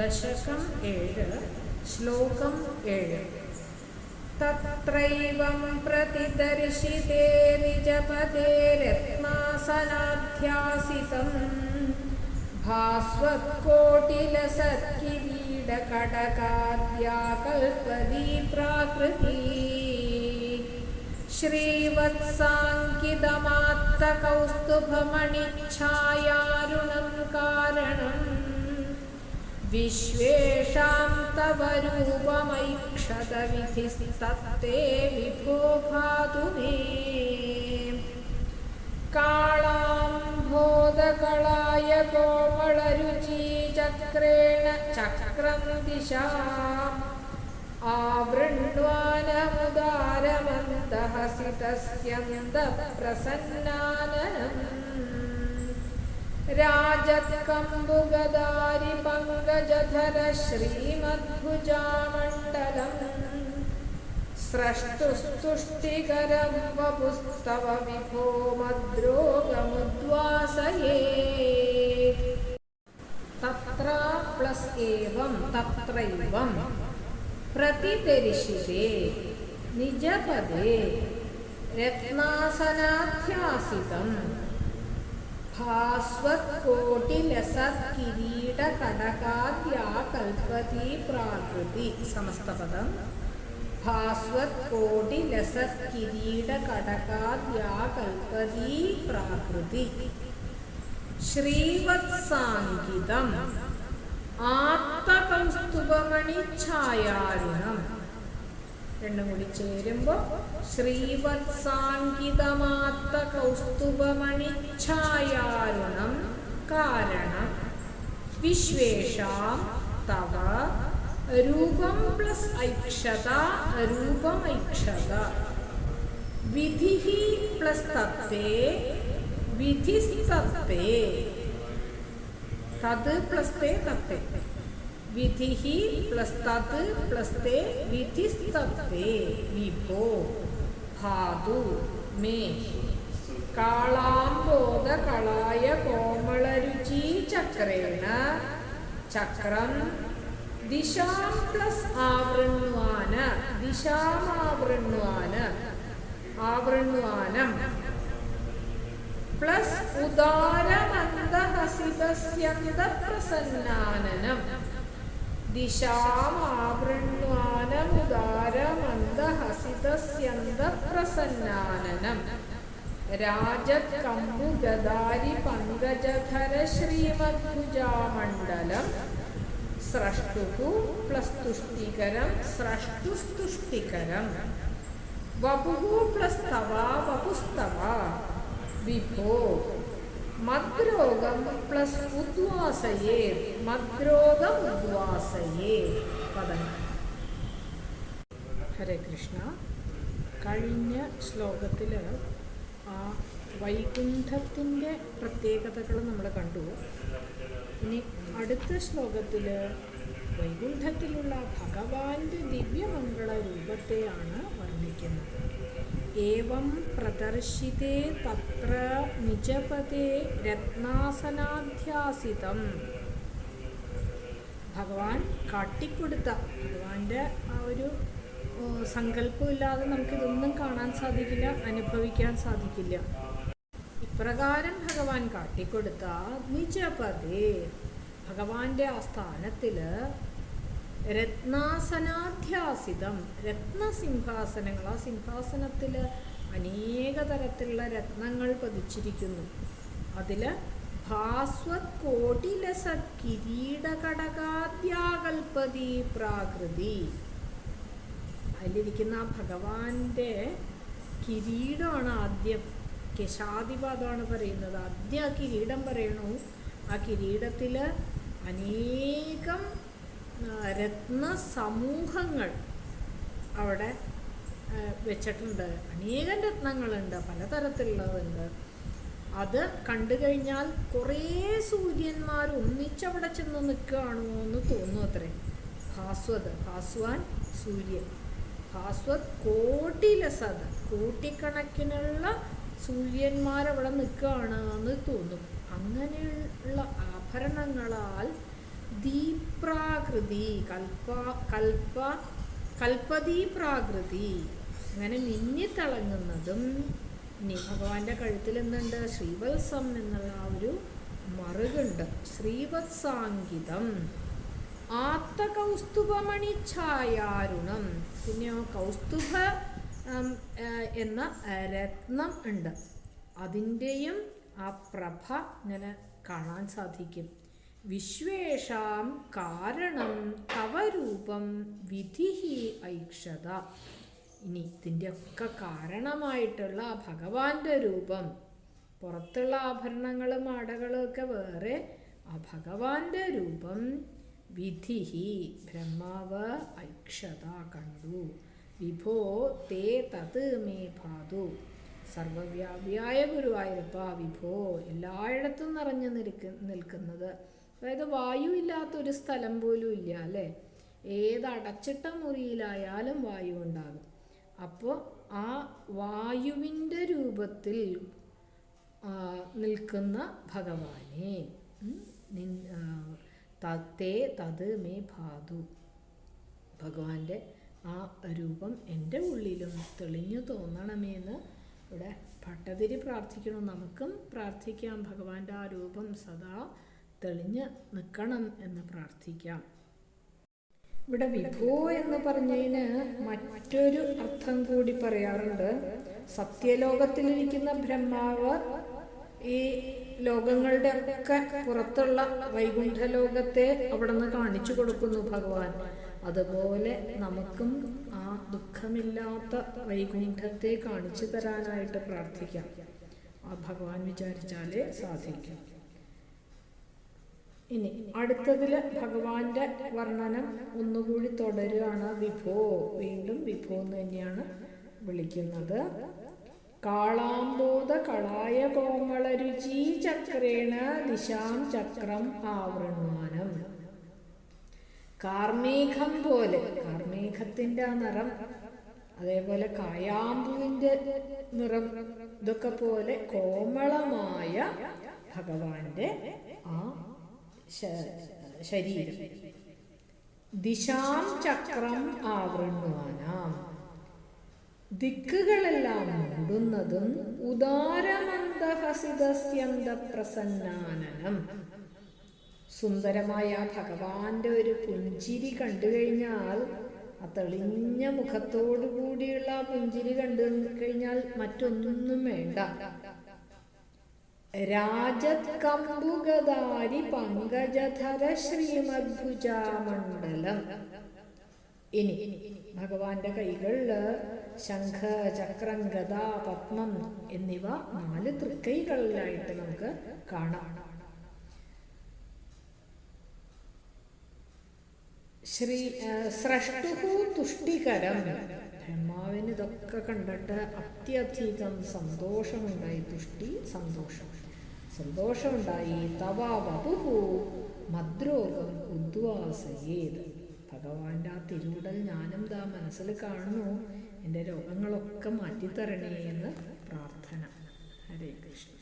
दशकम् ए श्लोकम् एव। तत्रैवं प्रतिदर्शिते प्रतिदर्शितेरिजपदे रत्मासनाध्यासितं भास्वत्कोटिलसत्किरीडकटकाद्याकल्पनीकृति श्रीवत्साङ्कितमात्तकौस्तुभमणिच्छायारुणं कारणम्। വിശ്വേഷാം തവ രൂപമൈക്ഷതവിധിസ്തത്തെ വിഭോ ഭാതു മേ കാളാംഭോദകളായ കോമളരുചീചക്രേണ ചക്രം ദിശാം ആവൃണ്വാനമുദാരമന്ദഹസിതസ്യന്തപ്രസന്നാനനം രാജത്കമ്പുഗദാരി പങ്കജധര ശ്രീമദ്ഭുജാമണ്ഡലം. സ്രഷ്ടുസ്തുഷ്ടികരം വപുസ്തവ വിഭോ മദ്രോഗമുദ്വാസയേ. തത്ര പ്ലസ് ഏവം തത്രൈവം. പ്രതിദരിശിതേ നിജപദേ. രത്നാസനാധ്യാസിതം. ഭാസ്വത്കോട്ടിലസത്കിരീടകടകാദ്യാകൽപതി പ്രാകൃതി സമസ്തപദം. ഭാസ്വത്കോട്ടിലസത്കിരീടകടകാദ്യാകൽപതി പ്രാകൃതി ശ്രീവത്സാങ്കിതം ആത്തകൗസ്തുഭമണിഛായാരുണം രണ്ടും കൂടി ചേരുമ്പോ ഛായാരുണം കാരണം വിശ്വേഷാം തവ രൂപം പ്ലസ് ഐക്ഷത രൂപം ഐക്ഷത. വിധി പ്ലസ് തത്തേ വിധിസ്തത്തേ തത് പ്ലസ് തേ തത്തേ. വിധി പ്ലസ് തത് പ്ലസ് തേ വിധിസ്തത്തേ വിഭോ ഭാതു മേ കാളാംബോധകളായ കോമളരുചി ചക്രേണ ചക്രം ദിശാം പ്ലസ് ആവൃണ്വാന ദിശാമാവൃണ്വാന ആവൃണ്വാനം പ്ലസ് ഉദാരമന്ദഹസിതസ്യന്തപ്രസന്നാനനം ദിശാമാവൃണ്വാനമുദാരമന്ദഹസിതസ്യന്തപ്രസന്നാനനം രാജകമ്പുഗദാരി പങ്കജധര ശ്രീമദ്ഭുജാമണ്ഡലം സ്രഷ്ടു പ്ലസ് തുഷ്ടികരം സ്രഷ്ടുസ്തുഷ്ടികരം. വപുഹു പ്ലസ് തവ വപുസ്തവ. വിഭോ മദ്രോഗം പ്ലസ് ഉദ്വാസയേ മദ്രോഗം ഉദ്വാസയേ പദങ്ങൾ. ഹരേ കൃഷ്ണ. കഴിഞ്ഞ ശ്ലോകത്തിൽ ആ വൈകുണ്ഠത്തിന്റെ പ്രത്യേകതകൾ നമ്മൾ കണ്ടു. ഇനി അടുത്ത ശ്ലോകത്തിൽ വൈകുണ്ഠത്തിലുള്ള ഭഗവാന്റെ ദിവ്യമംഗള രൂപത്തെയാണ് വർണിക്കുന്നത്. ഏവം പ്രദർശിതേ തത്ര നിജപദേ രത്നാസനാധ്യാസിതം. ഭഗവാൻ കാട്ടിക്കൊടുത്ത ഭഗവാന്റെ ആ ഒരു സങ്കല്പമില്ലാതെ നമുക്കിതൊന്നും കാണാൻ സാധിക്കില്ല അനുഭവിക്കാൻ സാധിക്കില്ല. ഇപ്രകാരം ഭഗവാൻ കാട്ടിക്കൊടുത്ത നിജപദേ ഭഗവാന്റെ ആ സ്ഥാനത്തിൽ രത്നാസനാധ്യാസിതം രത്നസിംഹാസനങ്ങൾ. ആ സിംഹാസനത്തിൽ അനേക തരത്തിലുള്ള രത്നങ്ങൾ പതിച്ചിരിക്കുന്നു. അതിൽ ഭാസ്വത് കോടിലസ കിരീടകടകാദ്യാകൽപതി പ്രാകൃതി അതിലിരിക്കുന്ന ആ ഭഗവാന്റെ കിരീടമാണ് ആദ്യം കശാദിപാദമാണ് പറയുന്നത്. ആദ്യം ആ കിരീടം പറയണു. ആ കിരീടത്തിൽ അനേകം രത്ന സമൂഹങ്ങൾ അവിടെ വെച്ചിട്ടുണ്ട്. അനേകം രത്നങ്ങളുണ്ട് പലതരത്തിലുള്ളതുണ്ട്. അത് കണ്ടു കഴിഞ്ഞാൽ കുറേ സൂര്യന്മാർ ഒന്നിച്ചവിടെ ചെന്ന് നിൽക്കുകയാണോ എന്ന് തോന്നുന്നു അത്രേ. ഭാസ്വത് ഭാസ്വാൻ സൂര്യൻ. ഭാസ്വത് കോട്ടിലസത് കോട്ടിക്കണക്കിനുള്ള സൂര്യന്മാരവിടെ നിൽക്കുകയാണ് എന്ന് തോന്നും. അങ്ങനെയുള്ള ആഭരണങ്ങളാൽ ദീപ്രാകൃതി കൽപ കൽപ്പ കൽപ്പ കൽപ്പതി പ്രാകൃതി അങ്ങനെ മിന്നിത്തിളങ്ങുന്നതും ഇനി ഭഗവാന്റെ കഴുത്തിൽ എന്തുണ്ട് ശ്രീവത്സം എന്നുള്ള ആ ഒരു മറുകുണ്ട്. ശ്രീവത്സാങ്കിതം ആത്തകൗസ്തുഭമണിഛായാരുണം പിന്നെയോ കൗസ്തുഭ എന്ന രത്നം ഉണ്ട്. അതിന്റെയും ആ പ്രഭ ഇങ്ങനെ കാണാൻ സാധിക്കും. വിശ്വേഷാം കാരണം തവ രൂപം വിധിഹി ഐക്ഷത. ഇനി ഇതിന്റെ ഒക്കെ കാരണമായിട്ടുള്ള ആ ഭഗവാന്റെ രൂപം. പുറത്തുള്ള ആഭരണങ്ങളും ആടകളും ഒക്കെ വേറെ. ആ ഭഗവാന്റെ രൂപം വിധിഹി ബ്രഹ്മാവ് ഐക്ഷത കണ്ടു. വിഭോ തേ തത് മേ ഭാതു സർവവ്യാപിയായ ഗുരുവായൂരപ്പ വിഭോ എല്ലായിടത്തും നിറഞ്ഞു നിൽക്ക നിൽക്കുന്നത്. അതായത് വായു ഇല്ലാത്തൊരു സ്ഥലം പോലും ഇല്ല അല്ലേ? ഏത് അടച്ചിട്ട മുറിയിലായാലും വായു ഉണ്ടാകും. അപ്പോൾ ആ വായുവിന്റെ രൂപത്തിൽ നിൽക്കുന്ന ഭഗവാനെ തേ തത് മേ ഭാതു ഭഗവാന്റെ ആ രൂപം എന്റെ ഉള്ളിലും തെളിഞ്ഞു തോന്നണമെന്ന് ഇവിടെ ഭട്ടതിരി പ്രാർത്ഥിക്കണം. നമുക്കും പ്രാർത്ഥിക്കാം. ഭഗവാന്റെ ആ രൂപം സദാ തെളിഞ്ഞ് നിൽക്കണം എന്ന് പ്രാർത്ഥിക്കാം. ഇവിടെ വിഭോ എന്ന് പറഞ്ഞതിന് മറ്റൊരു അർത്ഥം കൂടി പറയാറുണ്ട്. സത്യലോകത്തിലിരിക്കുന്ന ബ്രഹ്മാവ് ഈ ലോകങ്ങളുടെ ഒക്കെ പുറത്തുള്ള വൈകുണ്ഠ ലോകത്തെ അവിടെ നിന്ന് കാണിച്ചു കൊടുക്കുന്നു ഭഗവാൻ. അതുപോലെ നമുക്കും ആ ദുഃഖമില്ലാത്ത വൈകുണ്ഠത്തെ കാണിച്ചു തരാനായിട്ട് പ്രാർത്ഥിക്കാം. ആ ഭഗവാൻ വിചാരിച്ചാലേ സാധിക്കും. ഇനി അടുത്തതിൽ ഭഗവാന്റെ വർണനം ഒന്നുകൂടി തുടരുകയാണ് വിഭോ. വീണ്ടും വിഭോ എന്ന് തന്നെയാണ് വിളിക്കുന്നത്. കാളാംബോധ കളായ കോമളരുചി ചക്രേണ ദിശാം ചക്രം ആവൃണ്വാനം കാർമേഘം പോലെ കാർമേഘത്തിന്റെ ആ നിറം അതേപോലെ കായാമ്പുവിന്റെ നിറം ഇതൊക്കെ പോലെ കോമളമായ ഭഗവാന്റെ ആ ശരീരം. ദിശാം ചക്രം ആവൃണ്ണുവാനാം. ദിക്കുകളെല്ലാം മൂടുന്നതും ഉദാരമന്ദഹസിതസ്യന്ത പ്രസന്നാനനം സുന്ദരമായ ഭഗവാന്റെ ഒരു പുഞ്ചിരി കണ്ടു കഴിഞ്ഞാൽ ആ തെളിഞ്ഞ മുഖത്തോടു കൂടിയുള്ള ആ പുഞ്ചിരി കണ്ടു കഴിഞ്ഞാൽ മറ്റൊന്നും വേണ്ട. രാജകമ്പുഗദാരി പങ്കജധര ശ്രീമദ്ഭുജാമണ്ഡലം. ഇനി ഭഗവാന്റെ കൈകളിൽ ശംഖ ചക്രം ഗത പത്മം എന്നിവ നാല് തൃക്കൈകളിലായിട്ട് നമുക്ക് കാണാം. ശ്രീ സ്രഷ്ടുഹു തുഷ്ടികരം. ബ്രഹ്മാവിന് ഇതൊക്കെ കണ്ടിട്ട് അത്യധികം സന്തോഷമുണ്ടായി. തുഷ്ടി സന്തോഷം. സന്തോഷമുണ്ടായി. തവ വപുഹു മദ്രോഗം ഉദ്വാസയേത്. ഭഗവാന്റെ ആ തിരുവിടൽ ഞാനും ദാ മനസ്സിൽ കാണുന്നു. എന്റെ രോഗങ്ങളൊക്കെ മാറ്റിത്തരണേ എന്ന് പ്രാർത്ഥന. ഹരേ കൃഷ്ണ.